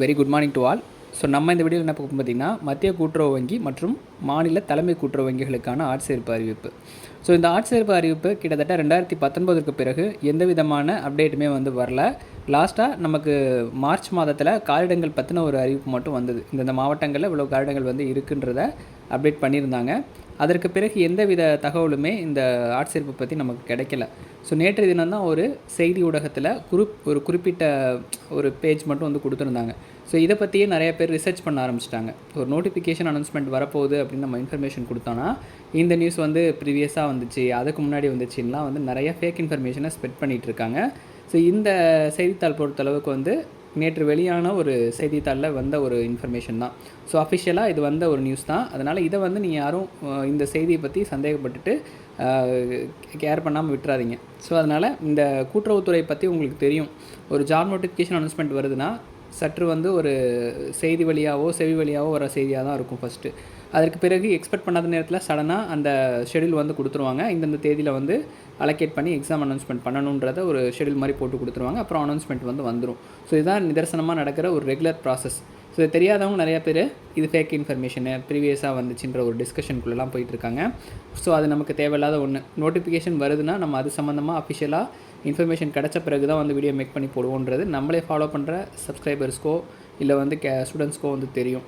Very good morning to all so நம்ம இந்த வீடியோவில் என்ன பார்க்க பார்த்தீங்கன்னா மத்திய கூட்டுறவு வங்கி மற்றும் மாநில தலைமை கூட்டுறவு வங்கிகளுக்கான ஆட்சேர்ப்பு அறிவிப்பு. ஸோ இந்த ஆட்சேர்ப்பு அறிவிப்பு கிட்டத்தட்ட ரெண்டாயிரத்தி பத்தொன்பதுக்கு பிறகு எந்த விதமான அப்டேட்டுமே வந்து வரல. லாஸ்ட்டாக நமக்கு மார்ச் மாதத்தில் காரிடங்கள் பற்றின ஒரு அறிவிப்பு மட்டும் வந்தது. இந்தந்த மாவட்டங்களில் இவ்வளோ காரிடங்கள் வந்து இருக்குன்றத அப்டேட் பண்ணியிருந்தாங்க. அதற்கு பிறகு எந்தவித தகவலுமே இந்த ஆட்சேர்ப்பு பற்றி நமக்கு கிடைக்கல. ஸோ நேற்று தினம் தான் ஒரு செய்தி ஊடகத்தில் குரூப் ஒரு குறிப்பிட்ட ஒரு பேஜ் மட்டும் வந்து கொடுத்துருந்தாங்க. ஸோ இதை பற்றியே நிறைய பேர் ரிசர்ச் பண்ண ஆரம்பிச்சிட்டாங்க. ஒரு நோட்டிஃபிகேஷன் அனௌன்ஸ்மெண்ட் வரப்போகுது அப்படின்னு நம்ம இன்ஃபர்மேஷன் கொடுத்தோன்னா இந்த நியூஸ் வந்து ப்ரீவியஸாக வந்துச்சு அதுக்கு முன்னாடி வந்துச்சுன்னா வந்து நிறைய ஃபேக் இன்ஃபர்மேஷனை ஸ்ப்ரெட் பண்ணிகிட்டு இருக்காங்க. ஸோ இந்த செய்தித்தாள் பொறுத்தளவுக்கு வந்து நேற்று வெளியான ஒரு செய்தித்தாளில் வந்த ஒரு இன்ஃபர்மேஷன் தான். ஸோ அஃபிஷியலாக இது வந்த ஒரு நியூஸ் தான். அதனால் இதை வந்து நீங்கள் யாரும் இந்த செய்தியை பற்றி சந்தேகப்பட்டுட்டு கேர் பண்ணாமல் விட்டுறாதீங்க. ஸோ அதனால் இந்த கூட்டுறவுத்துறை பற்றி உங்களுக்கு தெரியும். ஒரு ஜாப் நோட்டிஃபிகேஷன் அனௌன்ஸ்மெண்ட் வருதுன்னா சற்று வந்து ஒரு செய்தி வழியாவோ செவி வழியாவோ வர செய்தியாக தான் இருக்கும் ஃபஸ்ட்டு அதற்கு பிறகு எக்ஸ்பெக்ட் பண்ணாத நேரத்தில் சடனாக அந்த ஷெடியூல் வந்து கொடுத்துருவாங்க. இந்தந்த தேதியில் வந்து அலோகேட் பண்ணி எக்ஸாம் அனௌன்ஸ்மெண்ட் பண்ணணுன்றத ஒரு ஷெடியூல் மாதிரி போட்டு கொடுத்துருவாங்க. அப்புறம் அனௌன்ஸ்மெண்ட் வந்து வந்துடும் ஸோ இதுதான் நிதர்சனமாக நடக்கிற ஒரு ரெகுலர் ப்ராசஸ் ஸோ இது தெரியாதவங்க நிறையா பேர் இது ஃபேக் இன்ஃபர்மேஷனு ப்ரீவியஸாக வந்துச்சுன்ற ஒரு டிஸ்கஷனுக்குள்ளெல்லாம் போயிட்டுருக்காங்க. ஸோ அது நமக்கு தேவையில்லாத ஒன்று நோட்டிஃபிகேஷன் வருதுன்னா நம்ம அது சம்மந்தமாக அஃபிஷியலாக இன்ஃபர்மேஷன் கிடச்ச பிறகு தான் வந்து வீடியோ மேக் பண்ணி போடுவோன்றது நம்மளே ஃபாலோ பண்ணுற சப்ஸ்கிரைபர்ஸ்க்கோ இல்லை வந்து கே ஸ்டூடெண்ட்ஸ்க்கோ வந்து தெரியும்.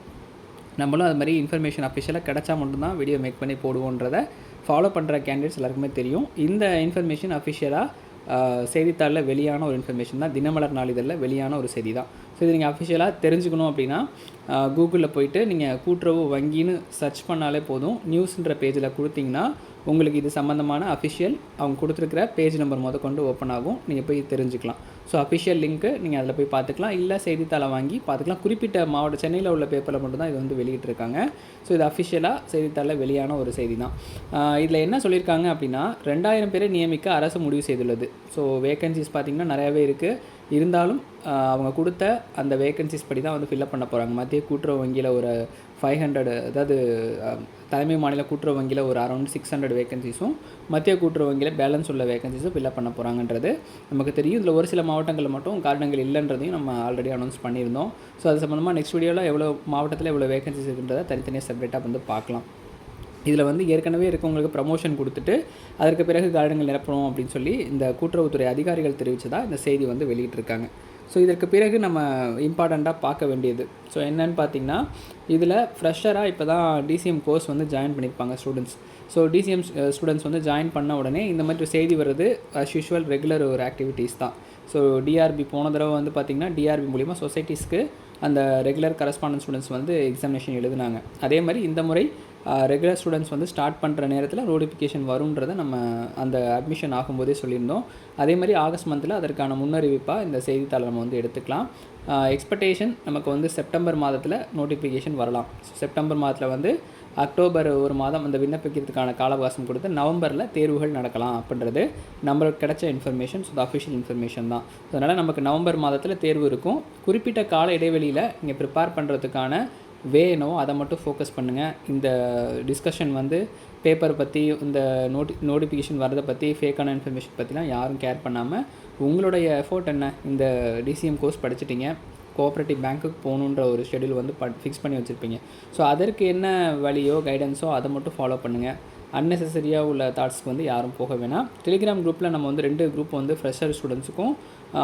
நம்மளும் அது மாதிரி இன்ஃபர்மேஷன் அஃபிஷியலாக கிடச்சா மட்டும்தான் வீடியோ மேக் பண்ணி போடுவோன்றதை ஃபாலோ பண்ணுற கேண்டிடேட்ஸ் எல்லாருக்குமே தெரியும். இந்த இன்ஃபர்மேஷன் அஃபிஷியலாக செய்தித்தாளில் வெளியான ஒரு இன்ஃபர்மேஷன் தான். தினமலர் நாளிதழில் வெளியான ஒரு செய்தி தான் ஸோ இது நீங்கள் அஃபிஷியலாக தெரிஞ்சுக்கணும் அப்படின்னா கூகுளில் போயிட்டு நீங்கள் கூட்டுறவு வங்கின்னு சர்ச் பண்ணாலே போதும். நியூஸ்ன்ற பேஜில் கொடுத்தீங்கன்னா உங்களுக்கு இது சம்மந்தமான அஃபிஷியல் அவங்க கொடுத்துருக்கிற பேஜ் நம்பர் முத கொண்டு ஓப்பன் ஆகும். நீங்கள் போய் தெரிஞ்சுக்கலாம். ஸோ அஃபிஷியல் லிங்க்கு நீங்கள் அதில் போய் பார்த்துக்கலாம். இல்லை செய்தித்தாளை வாங்கி பார்த்துக்கலாம். குறிப்பிட்ட மாவட்ட சென்னையில் உள்ள பேப்பரில் மட்டும்தான் இது வந்து வெளியிட்டிருக்காங்க. ஸோ இது அஃபிஷியலாக செய்தித்தாளில் வெளியான ஒரு செய்தி தான் இதில் என்ன சொல்லியிருக்காங்க அப்படின்னா ரெண்டாயிரம் பேரை நியமிக்க அரசு முடிவு செய்துள்ளது. ஸோ வேகன்சிஸ் பார்த்திங்கன்னா நிறையாவே இருக்குது இருந்தாலும் அவங்க கொடுத்த அந்த வேகன்சிஸ் படி தான் வந்து ஃபில்அப் பண்ண போகிறாங்க மத்திய கூட்டுறவு வங்கியில் ஒரு ஃபைவ் ஹண்ட்ரட் அதாவது தலைமை மாநில கூட்டுறவு வங்கியில் ஒரு அரௌண்ட் சிக்ஸ் ஹண்ட்ரட் வேகன்சிஸும் மத்திய கூட்டுறவு வங்கியில் பேலன்ஸ் உள்ள வேகன்சிஸும் ஃபில்அப் பண்ண போகிறாங்கன்றது நமக்கு தெரியும். இதில் ஒரு சில மாவட்டங்களில் மட்டும் காரணங்கள் இல்லைன்றதையும் நம்ம ஆல்ரெடி அனௌன்ஸ் பண்ணியிருந்தோம். ஸோ அது சம்மந்தமாக நெக்ஸ்ட் வீடியோவில் எவ்வளோ மாவட்டத்தில் எவ்வளோ வேகன்சிஸ் இருக்குன்றதை தனித்தனியாக செப்பரேட்டாக வந்து பார்க்கலாம். இதில் வந்து ஏற்கனவே இருக்கவங்களுக்கு ப்ரமோஷன் கொடுத்துட்டு அதற்கு பிறகு காரணங்கள் நிரப்பணும் அப்படின்னு சொல்லி இந்த கூட்டுறவுத்துறை அதிகாரிகள் தெரிவித்ததாக இந்த செய்தி வந்து வெளியிட்டிருக்காங்க. ஸோ இதற்கு பிறகு நம்ம இம்பார்ட்டண்ட்டாக பார்க்க வேண்டியது. ஸோ என்னன்னு பார்த்தீங்கன்னா இதில் ஃப்ரெஷராக இப்போ தான் டிசிஎம் கோர்ஸ் வந்து ஜாயின் பண்ணியிருப்பாங்க ஸ்டூடெண்ட்ஸ் ஸோ டிசிஎம் ஸ்டூடெண்ட்ஸ் வந்து ஜாயின் பண்ண உடனே இந்த மாதிரி ஒரு செய்தி வர்றது அஸ் யூஷுவல் ரெகுலர் ஒரு ஆக்டிவிட்டீஸ் தான். ஸோ டிஆர்பி போன தடவை வந்து பார்த்திங்கன்னா டிஆர்பி மூலிமா சொசைட்டிஸ்க்கு அந்த ரெகுலர் கரஸ்பாண்டன்ஸ் ஸ்டூடெண்ட்ஸ் வந்து எக்ஸாமினேஷன் எழுதுனாங்க. அதே மாதிரி இந்த முறை uh, ரெகுலர் ஸ்டூடெண்ட்ஸ் வந்து ஸ்டார்ட் பண்ணுற நேரத்தில் நோட்டிஃபிகேஷன் வரும்ன்றதை நம்ம அந்த அட்மிஷன் ஆகும்போதே சொல்லியிருந்தோம். அதே மாதிரி ஆகஸ்ட் மந்தில் அதற்கான முன்னறிவிப்பாக இந்த செய்தித்தாளை நம்ம வந்து எடுத்துக்கலாம். எக்ஸ்பெக்டேஷன் நமக்கு வந்து செப்டம்பர் மாதத்தில் நோட்டிஃபிகேஷன் வரலாம். செப்டம்பர் மாதத்தில் வந்து அக்டோபர் ஒரு மாதம் அந்த விண்ணப்பிக்கிறதுக்கான கால அவகாசம் கொடுத்து நவம்பரில் தேர்வுகள் நடக்கலாம் அப்படின்றது நம்மளுக்கு கிடைச்ச இன்ஃபர்மேஷன் ஸோ அஃபிஷியல் இன்ஃபர்மேஷன் தான். அதனால் நமக்கு நவம்பர் மாதத்தில் தேர்வு இருக்கும். குறிப்பிட்ட கால இடைவெளியில் நீங்கள் ப்ரிப்பேர் பண்ணுறதுக்கான வே என்னவோ அதை மட்டும் ஃபோக்கஸ் பண்ணுங்கள் இந்த டிஸ்கஷன் வந்து பேப்பர் பற்றி இந்த நோட்டி நோட்டிஃபிகேஷன் வரதை பற்றி ஃபேக்கான இன்ஃபர்மேஷன் பற்றிலாம் யாரும் கேர் பண்ணாமல் உங்களுடைய எஃபோர்ட் என்ன? இந்த டிசிஎம் கோர்ஸ் படிச்சிட்டிங்க. கோஆப்ரேட்டிவ் பேங்க்குக்கு போகணுன்ற ஒரு ஷெடியூல் வந்து ப ஃபிக்ஸ் பண்ணி வச்சுருப்பீங்க. ஸோ அதற்கு என்ன வழியோ கைடன்ஸோ அதை மட்டும் ஃபாலோ பண்ணுங்கள் அன்னெசரியாக உள்ள தாட்ஸ்க்கு வந்து யாரும் போக வேணாம். டெலிகிராம் குரூப்பில் நம்ம வந்து ரெண்டு குரூப் வந்து ஃப்ரெஷர் ஸ்டூடெண்ட்ஸுக்கும்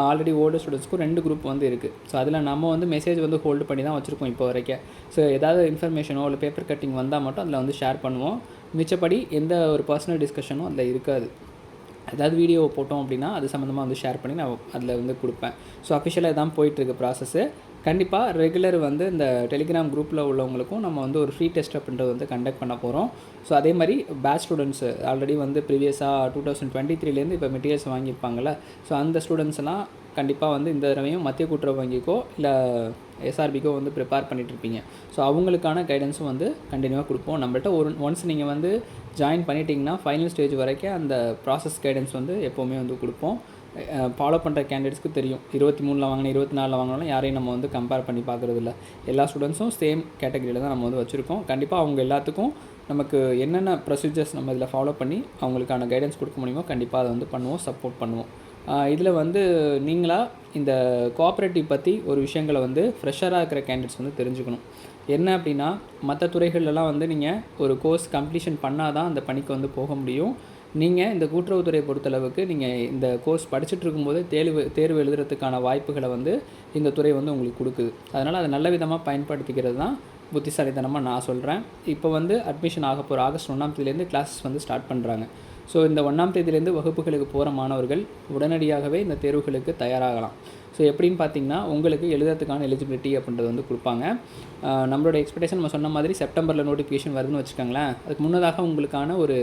ஆல்ரெடி ஓல்டு ஸ்டூடெண்ட்ஸ்க்கும் ரெண்டு குரூப் வந்து இருக்குது ஸோ அதில் நம்ம வந்து மெசேஜ் வந்து ஹோல்டு பண்ணி தான் வச்சுருக்கோம் இப்போ வரைக்கும். ஸோ ஏதாவது இன்ஃபர்மேஷனோ இல்லை பேப்பர் கட்டிங் வந்தால் மட்டும் அதில் வந்து ஷேர் பண்ணுவோம். மிச்சப்படி எந்த ஒரு பர்சனல் டிஸ்கஷனும் அதில் இருக்காது. ஏதாவது வீடியோ போட்டோம் அப்படின்னா அது சம்மந்தமாக வந்து ஷேர் பண்ணி நான் அதில் வந்து கொடுப்பேன். ஸோ அஃபிஷியலாக தான் போயிட்டுருக்கு ப்ராசஸ்ஸு கண்டிப்பாக ரெகுலர் வந்து இந்த டெலிகிராம் குரூப்பில் உள்ளவங்களுக்கும் நம்ம வந்து ஒரு ஃப்ரீ டெஸ்ட் அப்படின்றது வந்து கண்டக்ட் பண்ண போகிறோம் ஸோ அதே மாதிரி பேட்ச் ஸ்டூடெண்ட்ஸு ஆல்ரெடி வந்து ப்ரீவியஸாக டூ தௌசண்ட் டுவெண்ட்டி த்ரீலேருந்து இப்போ மெட்டீரியல்ஸ் வாங்கியிருப்பாங்கள்ல ஸோ அந்த ஸ்டூடெண்ட்ஸ் எல்லாம் கண்டிப்பாக வந்து இந்த தடவையும் மத்திய கூட்டுறவு வங்கிக்கோ இல்லை எஸ்ஆர்பிக்கோ வந்து ப்ரிப்பேர் பண்ணிகிட்ருப்பீங்க ஸோ அவங்களுக்கான கைடன்ஸும் வந்து கண்டினியூவாக கொடுப்போம். நம்மள்ட்ட ஒரு ஒன்ஸ் நீங்கள் வந்து ஜாயின் பண்ணிட்டீங்கன்னா ஃபைனல் ஸ்டேஜ் வரைக்கும் அந்த ப்ராசஸ் கைடன்ஸ் வந்து எப்போவுமே வந்து கொடுப்போம். ஃபாலோ பண்ணுற கேண்டிடேட்ஸ்க்கு தெரியும். இருபத்தி மூணில் வாங்கின இருபத்தி நாலில் வாங்கினாலும் யாரையும் நம்ம வந்து கம்பேர் பண்ணி பார்க்குறது இல்லை எல்லா ஸ்டூடெண்ட்ஸும் சேம் கேட்டகரியில் தான் நம்ம வந்து வச்சுருக்கோம். கண்டிப்பாக அவங்க எல்லாத்துக்கும் நமக்கு என்னென்ன ப்ரொசீஜர்ஸ் நம்ம இதில் ஃபாலோ பண்ணி அவங்களுக்கான கைடன்ஸ் கொடுக்க முடியுமோ கண்டிப்பாக அதை வந்து பண்ணுவோம் சப்போர்ட் பண்ணுவோம். இதில் வந்து நீங்களாக இந்த கோஆப்ரேட்டிவ் பற்றி ஒரு விஷயங்களை வந்து ஃப்ரெஷராக இருக்கிற கேண்டிடேட்ஸ் வந்து தெரிஞ்சுக்கணும். என்ன அப்படின்னா மற்ற துறைகள்லாம் வந்து நீங்கள் ஒரு கோர்ஸ் கம்ப்ளீஷன் பண்ணால் தான் அந்த பணிக்கு வந்து போக முடியும். நீங்கள் இந்த கூட்டுறவுத்துறை பொறுத்தளவுக்கு நீங்கள் இந்த கோர்ஸ் படிச்சுட்டு இருக்கும்போது தேர்வு தேர்வு எழுதுறதுக்கான வாய்ப்புகளை வந்து இந்த துறை வந்து உங்களுக்கு கொடுக்குது. அதனால் அதை நல்ல விதமாக பயன்படுத்திக்கிறது தான் புத்திசாலித்தனமாக நான் சொல்கிறேன் இப்போ வந்து அட்மிஷன் ஆக போகிற ஆகஸ்ட் ஒன்றாம் தேதியிலேருந்து கிளாஸஸ் வந்து ஸ்டார்ட் பண்ணுறாங்க ஸோ இந்த ஒன்றாம் தேதியிலேருந்து வகுப்புகளுக்கு போகிற மாணவர்கள் உடனடியாகவே இந்த தேர்வுகளுக்கு தயாராகலாம். ஸோ எப்படின்னு பார்த்தீங்கன்னா உங்களுக்கு எழுதுறதுக்கான எலிஜிபிலிட்டி அப்படின்றது வந்து கொடுப்பாங்க. நம்மளோட எக்ஸ்பெக்டேஷன் நம்ம சொன்ன மாதிரி செப்டம்பரில் நோட்டிஃபிகேஷன் வருதுன்னு வச்சுக்கோங்களேன். அதுக்கு முன்னதாக உங்களுக்கான ஒரு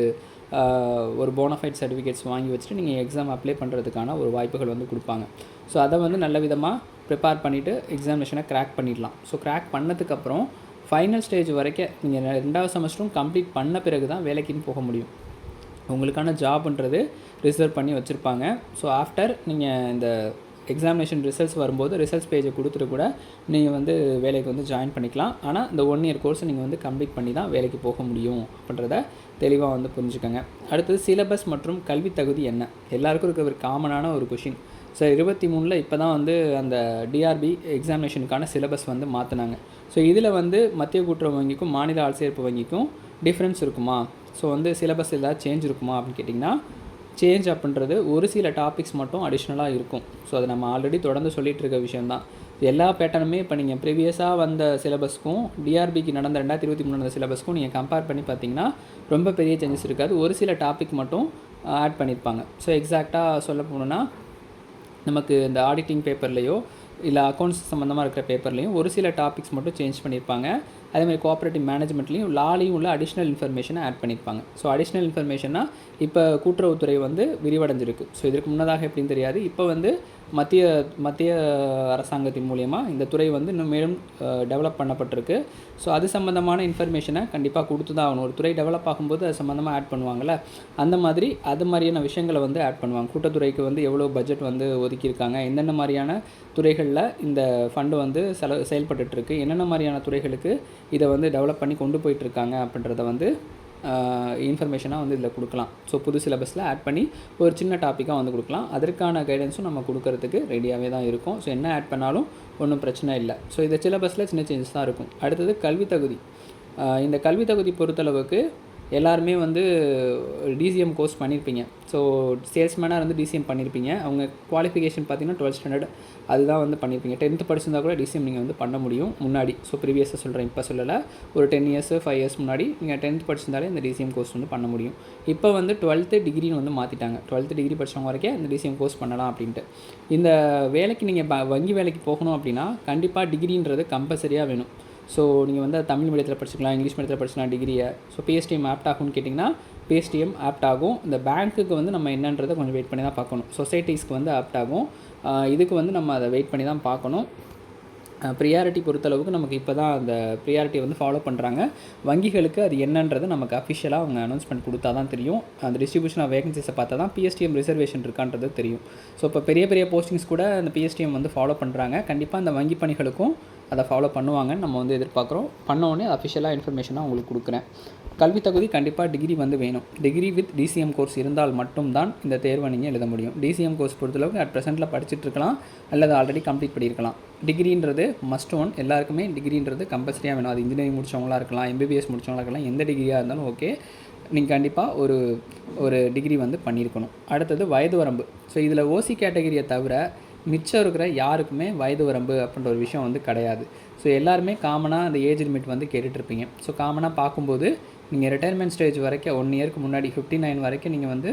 ஒரு போனஃபைட் சர்டிஃபிகேட்ஸ் வாங்கி வச்சுட்டு நீங்கள் எக்ஸாம் அப்ளை பண்ணுறதுக்கான ஒரு வாய்ப்புகள் வந்து கொடுப்பாங்க. ஸோ அதை வந்து நல்ல விதமாக ப்ரிப்பேர் பண்ணிவிட்டு எக்ஸாமினேஷனை கிராக் பண்ணிடலாம். ஸோ கிராக் பண்ணதுக்கப்புறம் ஃபைனல் ஸ்டேஜ் வரைக்கும் நீங்கள் ரெண்டாவது செமஸ்டரும் கம்ப்ளீட் பண்ண பிறகு தான் வேலைக்குன்னு போக முடியும். உங்களுக்கான ஜாப்ன்றது ரிசர்வ் பண்ணி வச்சுருப்பாங்க. ஸோ ஆஃப்டர் நீங்கள் இந்த எக்ஸாமினேஷன் ரிசல்ட்ஸ் வரும்போது ரிசல்ட்ஸ் பேஜை கொடுத்துட்டு கூட நீங்கள் வந்து வேலைக்கு வந்து ஜாயின் பண்ணிக்கலாம். ஆனால் இந்த ஒன் இயர் கோர்ஸை நீங்கள் வந்து கம்ப்ளீட் பண்ணி தான் வேலைக்கு போக முடியும் அப்படின்றத தெளிவாக வந்து புரிஞ்சுக்கோங்க. அடுத்தது சிலபஸ் மற்றும் கல்வி தகுதி என்ன? எல்லாருக்கும் இருக்க ஒரு காமனான ஒரு கொஷின் ஸோ இருபத்தி மூணில் இப்போ தான் வந்து அந்த டிஆர்பி எக்ஸாமினேஷனுக்கான சிலபஸ் வந்து மாற்றினாங்க ஸோ இதில் வந்து மத்திய கூட்டுறவு வங்கிக்கும் மாநில ஆட்சியர்ப்பு வங்கிக்கும் டிஃப்ரென்ஸ் இருக்குமா? ஸோ வந்து சிலபஸ் ஏதாவது சேஞ்ச் இருக்குமா அப்படின்னு கேட்டிங்கன்னா சேஞ்ச் அப்படின்றது ஒரு சில டாபிக்ஸ் மட்டும் அடிஷ்னலாக இருக்கும். ஸோ அதை நம்ம ஆல்ரெடி தொடர்ந்து சொல்லிகிட்டு இருக்க விஷயம்தான். எல்லா பேட்டர்னுமே இப்போ நீங்கள் ப்ரீவியஸாக வந்த சிலபஸ்க்கும் டிஆர்பிக்கு நடந்த ரெண்டாயிரத்தி இருபத்தி மூணு நடந்த சிலபஸ்க்கும் நீங்கள் கம்பேர் பண்ணி பார்த்தீங்கன்னா ரொம்ப பெரிய சேஞ்சஸ் இருக்காது. ஒரு சில டாபிக் மட்டும் ஆட் பண்ணியிருப்பாங்க. ஸோ எக்ஸாக்டாக சொல்ல போகணுன்னா நமக்கு இந்த ஆடிட்டிங் பேப்பர்லேயோ இல்லை அக்கௌண்ட்ஸ் சம்மந்தமாக இருக்கிற பேப்பர்லேயும் ஒரு சில டாபிக்ஸ் மட்டும் சேஞ்ச் பண்ணியிருப்பாங்க. அதே மாதிரி கோஆப்ரேட்டிவ் மேனேஜ்மெண்ட்லேயும் லாலையும் உள்ள அடிஷ்னல் இன்ஃபர்மேஷனை ஆட் பண்ணியிருப்பாங்க ஸோ அடிஷ்னல் இன்ஃபர்மேஷன்னா இப்போ கூட்டுறவுத்துறை வந்து விரிவடைஞ்சிருக்கு. ஸோ இதற்கு முன்னதாக எப்படின்னு தெரியாது. இப்போ வந்து மத்திய மத்திய அரசாங்கத்தின் மூலயமா இந்த துறை வந்து இன்னும் மேலும் டெவலப் பண்ணப்பட்டிருக்கு. ஸோ அது சம்மந்தமான இன்ஃபர்மேஷனை கண்டிப்பாக கொடுத்து தான் ஆகணும். ஒரு துறை டெவலப் ஆகும்போது அது சம்மந்தமாக ஆட் பண்ணுவாங்கள்ல அந்த மாதிரி அது மாதிரியான விஷயங்களை வந்து ஆட் பண்ணுவாங்க. கூட்டத்துறைக்கு வந்து எவ்வளோ பட்ஜெட் வந்து ஒதுக்கியிருக்காங்க? எந்தெந்த மாதிரியான துறைகளில் இந்த ஃபண்டு வந்து செல செயல்பட்டுருக்கு என்னென்ன மாதிரியான துறைகளுக்கு இதை வந்து டெவலப் பண்ணி கொண்டு போயிட்டுருக்காங்க அப்படின்றத வந்து இன்ஃபர்மேஷனாக வந்து இதில் கொடுக்கலாம். ஸோ புது சிலபஸில் ஆட் பண்ணி ஒரு சின்ன டாப்பிக்காக வந்து கொடுக்கலாம். அதற்கான கைடன்ஸும் நம்ம கொடுக்கறதுக்கு ரெடியாகவே தான் இருக்கும். ஸோ என்ன ஆட் பண்ணாலும் ஒன்றும் பிரச்சனை இல்லை. ஸோ இந்த சிலபஸில் சின்ன சேஞ்சஸ் தான் இருக்கும். அடுத்தது கல்வி தகுதி. இந்த கல்வி தகுதி பொறுத்தளவுக்கு எல்லாருமே வந்து டிசிஎம் கோர்ஸ் பண்ணியிருப்பீங்க ஸோ சேல்ஸ்மேனாக இருந்து டிசிஎம் பண்ணியிருப்பீங்க அவங்க குவாலிஃபிகேஷன் பார்த்தீங்கன்னா டுவெல்த் ஸ்டாண்டர்ட் அதுதான் வந்து பண்ணியிருப்பீங்க டென்த்து படிச்சிருந்தா கூட டிசிஎம் நீங்கள் வந்து பண்ண முடியும் முன்னாடி. ஸோ ப்ரீவியஸாக சொல்கிறேன் இப்போ சொல்லலை. ஒரு டென் இயர்ஸ் ஃபைவ் இயர்ஸ் முன்னாடி நீங்கள் டென்த் படிச்சிருந்தாலே இந்த டிசிஎம் கோர்ஸ் வந்து பண்ண முடியும். இப்போ வந்து டுவெல்த்து டிகிரின்னு வந்து மாற்றிட்டாங்க டுவெல்த்து டிகிரி படிச்சவங்க வரைக்கும் இந்த டிசிஎம் கோர்ஸ் பண்ணலாம் அப்படின்ட்டு. இந்த வேலைக்கு நீங்கள் வங்கி வேலைக்கு போகணும் அப்படின்னா கண்டிப்பாக டிகிரின்றது கம்பல்சரியாக வேணும். ஸோ நீங்கள் வந்து தமிழ் மீடியத்தில் படிச்சுக்கலாம் இங்கிலீஷ் மீடியத்தில் படிச்சுக்கலாம் டிகிரியை ஸோ பிஎஸ்டிஎம் ஆப்ட் ஆகும்னு கேட்டிங்கன்னா பிஎஸ்டிஎம் ஆப்ட் ஆகும். இந்த பேங்க்குக்கு வந்து நம்ம என்னன்றதை கொஞ்சம் வெயிட் பண்ணி தான் பார்க்கணும். சொசைட்டிஸ்க்கு வந்து ஆப்ட் ஆகும். இதுக்கு வந்து நம்ம அதை வெயிட் பண்ணி தான் பார்க்கணும். ப்ரியாரிட்டி பொறுத்தளவுக்கு நமக்கு இப்போ தான் அந்த ப்ரியாரிட்டியை வந்து ஃபாலோ பண்ணுறாங்க வங்கிகளுக்கு அது என்னன்றது நமக்கு அஃபிஷியலாக அவங்க அனௌன்ஸ்மெண்ட் கொடுத்தா தான் தெரியும். அந்த டிஸ்ட்ரிபியூஷன் ஆஃப் வேகன்சிஸை பார்த்தா தான் பிஎஸ்டிஎம் ரிசர்வேஷன் இருக்கான்றது தெரியும். ஸோ இப்போ பெரிய பெரிய போஸ்டிங்ஸ் கூட அந்த பிஎஸ்டிஎம் வந்து ஃபாலோ பண்ணுறாங்க கண்டிப்பாக அந்த வங்கி பணிகளுக்கும் அதை ஃபாலோ பண்ணுவாங்கன்னு நம்ம வந்து எதிர்பார்க்குறோம். பண்ண உடனே அஃபிஷியலாக இன்ஃபர்மேஷனாக உங்களுக்கு கொடுக்குறேன். கல்வி தகுதி கண்டிப்பாக டிகிரி வந்து வேணும். டிகிரி வித் டிசிஎம் கோர்ஸ் இருந்தால் மட்டும்தான் இந்த தேர்வை நீங்கள் எழுத முடியும். டிசிஎம் கோர்ஸ் பொறுத்தளவுக்கு அட் ப்ரெசென்ட்டில் படிச்சுட்டு இருக்கலாம் அல்லது ஆல்ரெடி கம்ப்ளீட் பண்ணியிருக்கலாம். டிகிரின்றது மஸ்ட் ஒன் எல்லாருக்குமே டிகிரின்றது கம்பல்சரியாக வேணும். அது இன்ஜினியரிங் முடித்தவங்களா இருக்கலாம் எம்பிபிஎஸ் முடிச்சவங்களா இருக்கலாம் எந்த டிகிரியாக இருந்தாலும் ஓகே நீங்கள் கண்டிப்பாக ஒரு ஒரு டிகிரி வந்து பண்ணியிருக்கணும். அடுத்தது வயது வரம்பு. ஸோ இதில் ஓசி கேட்டகரியை தவிர மிச்சம் இருக்கிற யாருக்குமே வயது வரம்பு அப்படின்ற ஒரு விஷயம் வந்து கிடையாது. ஸோ எல்லாருமே காமனாக அந்த ஏஜ் லிமிட் வந்து கேட்டுட்ருப்பீங்க ஸோ காமனாக பார்க்கும்போது நீங்கள் ரிட்டையர்மெண்ட் ஸ்டேஜ் வரைக்கும் ஒன் இயருக்கு முன்னாடி ஃபிஃப்டி நைன் வரைக்கும் நீங்கள் வந்து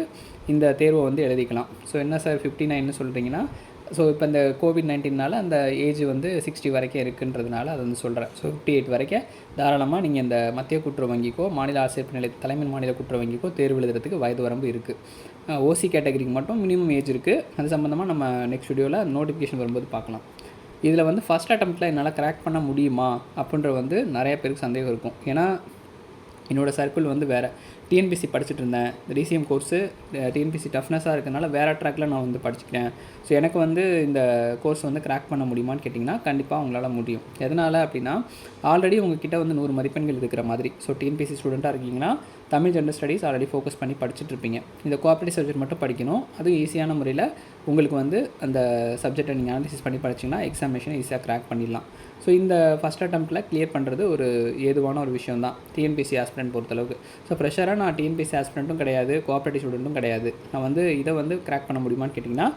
இந்த தேர்வை வந்து எழுதிக்கலாம். ஸோ என்ன சார் ஃபிஃப்டி நைன்னு சொல்கிறீங்கன்னா ஸோ இப்போ இந்த கோவிட் நைன்டீனால் அந்த ஏஜ் வந்து சிக்ஸ்டி வரைக்கும் இருக்குன்றதுனால அதை வந்து சொல்கிறேன் ஸோ ஃபிஃப்டி எயிட் வரைக்கும் தாராளமாக நீங்கள் இந்த மத்திய குற்ற வங்கிக்கோ மாநில ஆசிரியர் நிலை தலைமை மாநில கூட்டுறவு வங்கிக்கோ தேர்வு எழுதுறதுக்கு வயது வரம்பு இருக்குது ஓசி கேட்டகரிக்கு மட்டும் மினிமம் ஏஜ் இருக்குது அது சம்மந்தமாக நம்ம நெக்ஸ்ட் வீடியோவில் நோட்டிஃபிகேஷன் வரும்போது பார்க்கலாம். இதில் வந்து ஃபஸ்ட் அட்டம்ப்டில் என்னால் கிராக் பண்ண முடியுமா? அப்படின்ற வந்து நிறைய பேருக்கு சந்தேகம் இருக்கும். ஏன்னா என்னோடய சர்க்கிள் வந்து வேறு. டிஎன்பிசி படிச்சுட்டு இருந்தேன். இந்த டிசிஎம் கோர்ஸு டிஎன்பிசி டஃப்னஸாக இருக்கனால வேறு ட்ராக்கில் நான் வந்து படிச்சுக்கிறேன். ஸோ எனக்கு வந்து இந்த கோர்ஸ் வந்து கிராக் பண்ண முடியுமான்னு கேட்டிங்கன்னா கண்டிப்பாக உங்களால் முடியும். எதனால் அப்படின்னா ஆல்ரெடி உங்ககிட்ட வந்து நூறு மதிப்பெண்கள் இருக்கிற மாதிரி. ஸோ டிஎன்பிசி ஸ்டூடெண்ட்டாக இருக்கீங்கன்னா Tamil general studies already focus பண்ணி படிச்சுட்டு இருப்பீங்க. இந்த கோஆப்ரேட்டிவ் சப்ஜெக்ட் மட்டும் படிக்கணும். அதுவும் ஈஸியான முறையில் உங்களுக்கு வந்து அந்த சப்ஜெக்டை நீங்கள் அனாலிசிஸ் பண்ணி படிச்சிங்கன்னா எக்ஸாமினேஷன் ஈஸியாக க்ராக் பண்ணிடலாம். ஸோ இந்த ஃபஸ்ட் அட்டம்ப்டில் கிளியர் பண்ணுறது ஒரு ஏதுவான ஒரு விஷயம் தான் டிஎன்பிசி ஆஸ்பிரண்ட் பொறுத்தளவுக்கு. ஸோ ஃப்ரெஷராக நான் டிஎன்பிசி ஆஸ்பிரண்ட்டும் கிடையாது கோஆப்ரேட்டிவ் ஸ்டூடெண்ட்டும் கிடையாது. நான் வந்து இதை வந்து க்ராக் பண்ண முடியுமான்னு கேட்டிங்கன்னா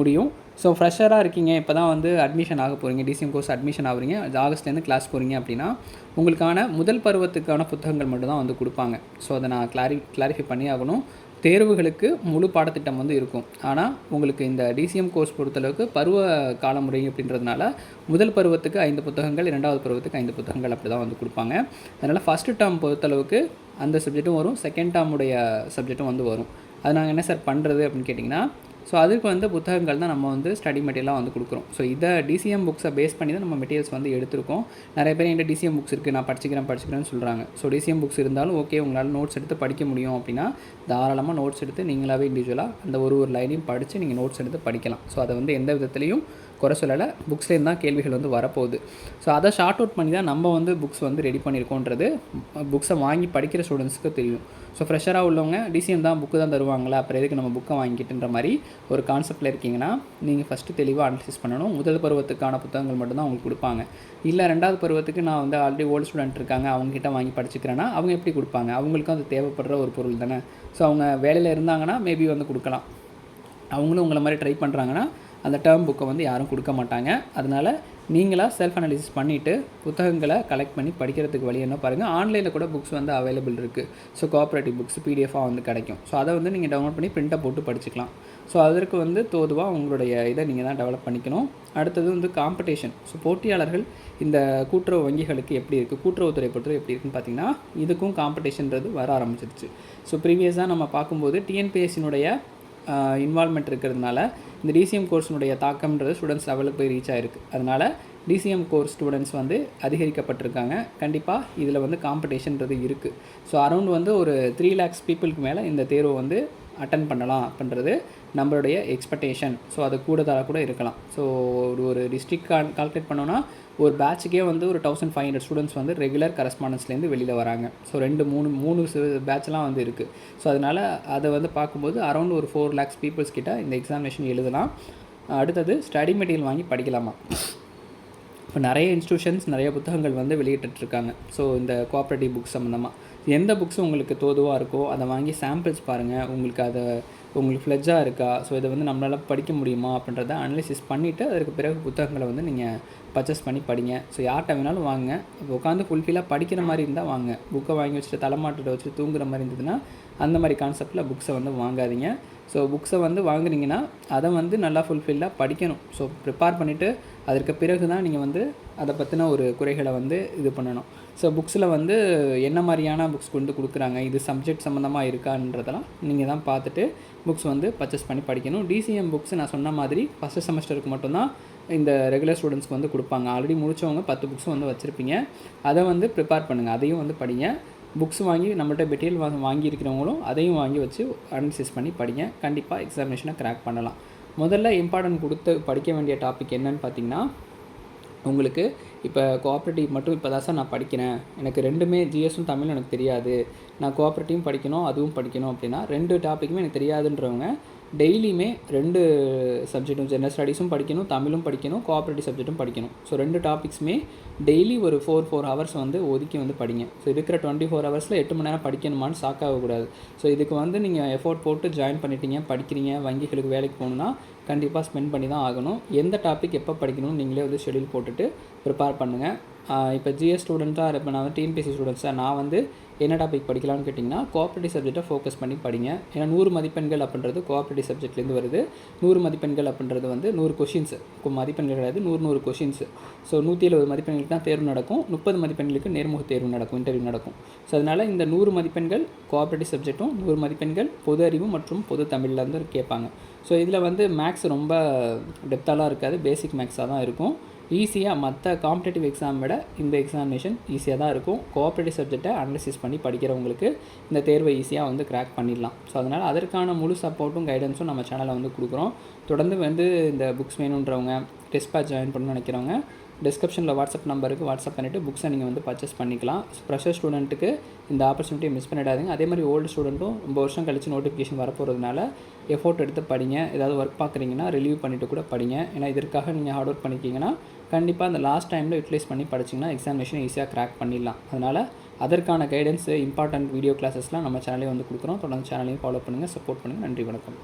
முடியும். ஸோ ஃப்ரெஷராக இருக்கீங்க இப்போ தான் வந்து அட்மிஷன் ஆக போகிறீங்க டிசிஎம் கோர்ஸ் அட்மிஷன் ஆகுறீங்க ஆகஸ்ட்லேருந்து கிளாஸ் போகிறீங்க அப்படின்னா உங்களுக்கான முதல் பருவத்துக்கான புத்தகங்கள் மட்டும் தான் வந்து கொடுப்பாங்க. ஸோ அதை நான் கிளாரி கிளாரிஃபை பண்ணி ஆகணும். தேர்வுகளுக்கு முழு பாடத்திட்டம் வந்து இருக்கும். ஆனால் உங்களுக்கு இந்த டிசிஎம் கோர்ஸ் பொறுத்தளவுக்கு பருவ காலமுறை அப்படின்றதுனால முதல் பருவத்துக்கு ஐந்து புத்தகங்கள் இரண்டாவது பருவத்துக்கு ஐந்து புத்தகங்கள் அப்படி தான் வந்து கொடுப்பாங்க. அதனால் ஃபஸ்ட்டு டேர்ம் பொறுத்தளவுக்கு அந்த சப்ஜெக்ட்டும் வரும் செகண்ட் டேர்முடைய சப்ஜெக்ட்டும் வந்து வரும். அது நாங்கள் என்ன சார் பண்ணுறது அப்படின்னு கேட்டிங்கன்னா ஸோ அதுக்கு வந்து புத்தகங்கள் தான் நம்ம வந்து ஸ்டடி மெட்டீரியலாக வந்து கொடுக்குறோம். ஸோ இதை டிசிஎம் புக்ஸை பேஸ் பண்ணி தான் நம்ம மெட்டீரியல்ஸ் வந்து எடுத்திருக்கோம். நிறைய பேர் என்கிட்ட டிசிஎம் புக்ஸ் இருக்குது நான் படிச்சுக்கிறேன் படிச்சுக்கிறேன்னு சொல்கிறாங்க ஸோ டிசிஎம் புக்ஸ் இருந்தாலும் ஓகே உங்களால் நோட்ஸ் எடுத்து படிக்க முடியும் அப்படின்னா தாராளமாக நோட்ஸ் எடுத்து நீங்களாகவே இண்டிவிஜுவலாக அந்த ஒரு ஒரு லைனையும் படித்து நீங்கள் நோட்ஸ் எடுத்து படிக்கலாம். ஸோ அதை வந்து எந்த விதத்துலையும் குறை சொல்லலை. புக்ஸ்லேருந்து தான் கேள்விகள் வந்து வரப்போகுது. ஸோ அதை ஷார்ட் அவுட் பண்ணி தான் நம்ம வந்து புக்ஸ் வந்து ரெடி பண்ணியிருக்கோன்றது புக்ஸை வாங்கி படிக்கிற ஸ்டூடெண்ட்ஸ்க்கு தெரியும். ஸோ ஃப்ரெஷராக உள்ளவங்க டிசிஎம் தான் புக்கு தான் தருவாங்களா? அப்புறம் எதுக்கு நம்ம புக்கை வாங்கிக்கிட்டுன்ற மாதிரி ஒரு கான்செப்ட்டில் இருக்கீங்கன்னா நீங்கள் ஃபஸ்ட்டு தெளிவாக அனலிசிஸ் பண்ணணும். முதல் பருவத்துக்கான புத்தகங்கள் மட்டும்தான் உங்களுக்கு கொடுப்பாங்க. இல்லை ரெண்டாவது பருவத்துக்கு நான் வந்து ஆல்ரெடி ஓல்டு ஸ்டூடெண்ட் இருக்காங்க அவங்ககிட்ட வாங்கி படிச்சுக்கிறேன்னா அவங்க எப்படி கொடுப்பாங்க? அவங்களுக்கும் அது தேவைப்படுற ஒரு பொருள் தானே. ஸோ அவங்க வேலையில் இருந்தாங்கன்னா மேபி வந்து கொடுக்கலாம். அவங்களும் உங்களை மாதிரி ட்ரை பண்ணுறாங்கன்னா அந்த டேர்ம் புக்கை வந்து யாரும் கொடுக்க மாட்டாங்க. அதனால் நீங்களாக செல்ஃப் அனாலிசிஸ் பண்ணிவிட்டு புத்தகங்களை கலெக்ட் பண்ணி படிக்கிறதுக்கு வழி என்ன பாருங்கள் ஆன்லைனில் கூட புக்ஸ் வந்து அவைலபிள் இருக்குது ஸோ கோஆப்ரேட்டிவ் புக்ஸ் பிடிஎஃபாக வந்து கிடைக்கும். ஸோ அதை வந்து நீங்கள் டவுன்லோட் பண்ணி பிரிண்ட்டை போட்டு படிச்சுக்கலாம். ஸோ அதற்கு வந்து தோதுவாக உங்களுடைய இதை நீங்கள் தான் டெவலப் பண்ணிக்கணும். அடுத்தது வந்து காம்படிஷன் ஸோ போட்டியாளர்கள் இந்த கூட்டுறவு வங்கிகளுக்கு எப்படி இருக்குது கூட்டுறவுத்துறை பொறுத்தவரை எப்படி இருக்குன்னு பார்த்தீங்கன்னா இதுக்கும் காம்படிஷன்றது வர ஆரம்பிச்சிருச்சு. ஸோ ப்ரீவியஸாக நம்ம பார்க்கும்போது டிஎன்பிஎஸ்சினுடைய இன்வால்மெண்ட் இருக்கிறதுனால இந்த டிசிஎம் கோர்ஸினுடைய தாக்கம்ன்றது ஸ்டூடெண்ட்ஸ் லெவலுக்கு போய் ரீச் ஆகிருக்கு அதனால் டிசிஎம் கோர்ஸ் ஸ்டூடெண்ட்ஸ் வந்து அதிகரிக்கப்பட்டிருக்காங்க. கண்டிப்பாக இதில் வந்து காம்படிஷன்றது இருக்குது ஸோ அரௌண்ட் வந்து ஒரு த்ரீ லேக்ஸ் பீப்புளுக்கு மேலே இந்த தேர்வை வந்து அட்டன் பண்ணலாம் அப்படின்றது நம்மளுடைய எக்ஸ்பெக்டேஷன் ஸோ அது கூடதாக கூட இருக்கலாம். ஸோ ஒரு ஒரு டிஸ்ட்ரிக் கால் கால்குலேட் பண்ணோன்னா ஒரு பேட்சுக்கே வந்து ஒரு தௌசண்ட் ஃபைவ் ஹண்ட்ரட் ஸ்டூடெண்ட்ஸ் வந்து ரெகுலர் கரஸ்பாண்டன்ஸ்லேருந்து வெளியில் வராங்க. ஸோ ரெண்டு மூணு மூணு பேட்ச்லாம் வந்து இருக்குது ஸோ அதனால் அதை வந்து பார்க்கும்போது அரௌண்ட் ஒரு ஃபோர் லேக்ஸ் பீப்புள்ஸ் கிட்ட இந்த எக்ஸாமினேஷன் எழுதலாம். அடுத்தது ஸ்டடி மெட்டீரியல் வாங்கி படிக்கலாமா? இப்போ நிறைய இன்ஸ்டியூஷன்ஸ் நிறைய புத்தகங்கள் வந்து வெளியிட்டுருக்காங்க. ஸோ இந்த கோஆப்ரேட்டிவ் புக்ஸ் சம்மந்தமாக எந்த புக்ஸ் உங்களுக்கு தோதுவாக இருக்கோ அதை வாங்கி சாம்பிள்ஸ் பாருங்கள் உங்களுக்கு அதை உங்களுக்கு ஃப்ளெஜ்ஜாக இருக்கா? ஸோ இதை வந்து நம்மளால் படிக்க முடியுமா? அப்படின்றத அனலிசிஸ் பண்ணிவிட்டு அதற்கு பிறகு புத்தகங்களை வந்து நீங்கள் பர்ச்சேஸ் பண்ணி படிங்க. ஸோ யார்கிட்ட வேணாலும் வாங்க. இப்போ உட்காந்து ஃபுல்ஃபில்லாக படிக்கிற மாதிரி இருந்தால் வாங்க. புக்கை வாங்கி வச்சுட்டு தலைமாட்டில் வச்சுட்டு தூங்குற மாதிரி இருந்ததுன்னா அந்த மாதிரி கான்செப்டில் புக்ஸை வந்து வாங்காதீங்க. ஸோ புக்ஸை வந்து வாங்குறீங்கன்னா அதை வந்து நல்லா ஃபுல்ஃபில்லாக படிக்கணும். ஸோ ப்ரிப்பேர் பண்ணிவிட்டு அதற்கு பிறகு தான் நீங்கள் வந்து அதை பற்றின ஒரு குறைகளை வந்து இது பண்ணணும். ஸோ புக்ஸில் வந்து என்ன மாதிரியான புக்ஸ் கொண்டு கொடுக்குறாங்க? இது சப்ஜெக்ட் சம்மந்தமாக இருக்கான்றதெல்லாம் நீங்கள் தான் பார்த்துட்டு புக்ஸ் வந்து பர்ச்சேஸ் பண்ணி படிக்கணும். டிசிஎம் புக்ஸ் நான் சொன்ன மாதிரி ஃபஸ்ட்டு செமஸ்டருக்கு மட்டும்தான் இந்த ரெகுலர் ஸ்டூடெண்ட்ஸ்க்கு வந்து கொடுப்பாங்க. ஆல்ரெடி முடித்தவங்க பத்து புக்ஸும் வந்து வச்சுருப்பீங்க. அதை வந்து ப்ரிப்பேர் பண்ணுங்கள் அதையும் வந்து படிங்க. புக்ஸ் வாங்கி நம்மள்ட்ட மெட்டீரியல் வாங்க வாங்கியிருக்கிறவங்களும் அதையும் வாங்கி வச்சு அனாலிசிஸ் பண்ணி படிங்க. கண்டிப்பாக எக்ஸாமினேஷனை கிராக் பண்ணலாம். முதல்ல இம்பார்ட்டன்ட் கொடுத்து படிக்க வேண்டிய டாபிக் என்னன்னு பார்த்தீங்கன்னா உங்களுக்கு இப்போ கோஆப்ரேட்டிவ் மட்டும் இப்போ தான் சார் நான் படிக்கிறேன். எனக்கு ரெண்டுமே ஜிஎஸும் தமிழும் எனக்கு தெரியாது. நான் கோஆப்ரேட்டிவும் படிக்கணும் அதுவும் படிக்கணும் அப்படின்னா ரெண்டு டாப்பிக்குமே எனக்கு தெரியாதுன்றவங்க டெய்லியுமே ரெண்டு சப்ஜெக்ட்டும் ஜெனரல் ஸ்டடீஸும் படிக்கணும் தமிழும் படிக்கணும் கோஆப்ரேட்டிவ் சப்ஜெக்ட்டும் படிக்கணும். ஸோ ரெண்டு டாபிக்ஸுமே டெய்லி ஒரு ஃபோர் ஃபோர் ஹவர்ஸ் வந்து ஒதுக்கி வந்து படிங்க. ஸோ இருக்கிற டுவெண்ட்டி ஃபோர் ஹவர்ஸில் எட்டு மணி நேரம் படிக்கணுமான்னு ஷாக் ஆகக்கூடாது ஸோ இதுக்கு வந்து நீங்கள் எஃபோர்ட் போட்டு ஜாயின் பண்ணிட்டீங்க படிக்கிறீங்க வங்கிகளுக்கு வேலைக்கு போகணுன்னா கண்டிப்பாக ஸ்பெண்ட் பண்ணி தான் ஆகணும். எந்த டாபிக் எப்போ படிக்கணும்னு நீங்களே வந்து ஷெடியூல் போட்டுட்டு ப்ரிப்பேர் பண்ணுங்கள் இப்போ ஜிஎஸ் ஸ்டூடெண்ட்டாக இப்போ நான் வந்து டிஎன்பிசி ஸ்டூடெண்ட்ஸாக நான் வந்து என்ன டாபிக் படிக்கலாம்னு கேட்டிங்கன்னா கோஆப்ரேட்டிவ் சப்ஜெக்ட்டை ஃபோக்கஸ் பண்ணி படிங்க. ஏன்னா நூறு மதிப்பெண்கள் அப்படின்றது கோஆப்ரேட்டிவ் சப்ஜெக்ட்லேருந்து வருது. நூறு மதிப்பெண்கள் அப்படின்றது வந்து நூறு கொஷின்ஸ் மதிப்பெண்கள் கிடையாது நூறு நூறு கொஷின்ஸ் ஸோ நூற்றி எழுபது மதிப்பெண்களுக்கு தான் தேர்வு நடக்கும். முப்பது மதிப்பெண்களுக்கு நேர்முக தேர்வு நடக்கும் இன்டர்வியூ நடக்கும். ஸோ அதனால் இந்த நூறு மதிப்பெண்கள் கோஆப்ரேட்டிவ் சப்ஜெக்ட்டும் நூறு மதிப்பெண்கள் பொது அறிவு மற்றும் பொது தமிழ்லேருந்து கேட்பாங்க. ஸோ இதில் வந்து மேக்ஸ் ரொம்ப டெப்த்தாலாம் இருக்காது. பேசிக் மேக்ஸாக தான் இருக்கும். ஈஸியாக மற்ற காம்படேட்டிவ் எக்ஸாம் விட இந்த எக்ஸாமினேஷன் ஈஸியாக தான் இருக்கும். கோஆப்ரேட்டிவ் சப்ஜெக்டை அனலிசிஸ் பண்ணி படிக்கிறவங்களுக்கு இந்த தேர்வை ஈஸியாக வந்து கிராக் பண்ணிடலாம். ஸோ அதனால் அதற்கான முழு சப்போர்ட்டும் கைடன்ஸும் நம்ம சேனலில் வந்து கொடுக்குறோம். தொடர்ந்து வந்து இந்த புக்ஸ் வேணுன்றவங்க டெஸ்ட் பேட்ச் ஜாயின் பண்ணணும்னு நினைக்கிறவங்க டிஸ்கிரிப்ஷனில் வாட்ஸ்அப் நம்பருக்கு வாட்ஸ்அப் பண்ணிவிட்டு புக்ஸை நீங்கள் வந்து பர்ச்சேஸ் பண்ணிக்கலாம். ஃப்ரெஷர் ஸ்டூடெண்ட்டுக்கு இந்த ஆப்பர்ச்சுனிட்டியை மிஸ் பண்ணிடாதீங்க. அதே மாதிரி ஓல்டு ஸ்டூடெண்ட்டும் ரொம்ப வருஷம் கழிச்சு நோட்டிஃபிகேஷன் வரப்போகிறதுனால எஃபோர்ட் எடுத்து படிங்க. ஏதாவது ஒர்க் பார்க்குறீங்கன்னா ரிலீவ் பண்ணிவிட்டு கூட படிங்க. ஏன்னா இதற்காக நீங்கள் ஹார்ட் ஒர்க் பண்ணிக்கிங்கன்னா கண்டிப்பாக அந்த லாஸ்ட் டைமில் யூட்டிலைஸ் பண்ணி படிச்சிங்கன்னா எக்ஸாமினேஷன் ஈஸியாக கிராக் பண்ணிடலாம். அதனால் அதற்கான கைடன்ஸ் இம்பார்ட்டன்ட் வீடியோ கிளாஸஸ்லாம் நம்ம சேனலே வந்து கொடுக்குறோம். தொடர்ந்து சேனலையும் ஃபாலோ பண்ணுங்கள் சப்போர்ட் பண்ணுங்கள் நன்றி வணக்கம்.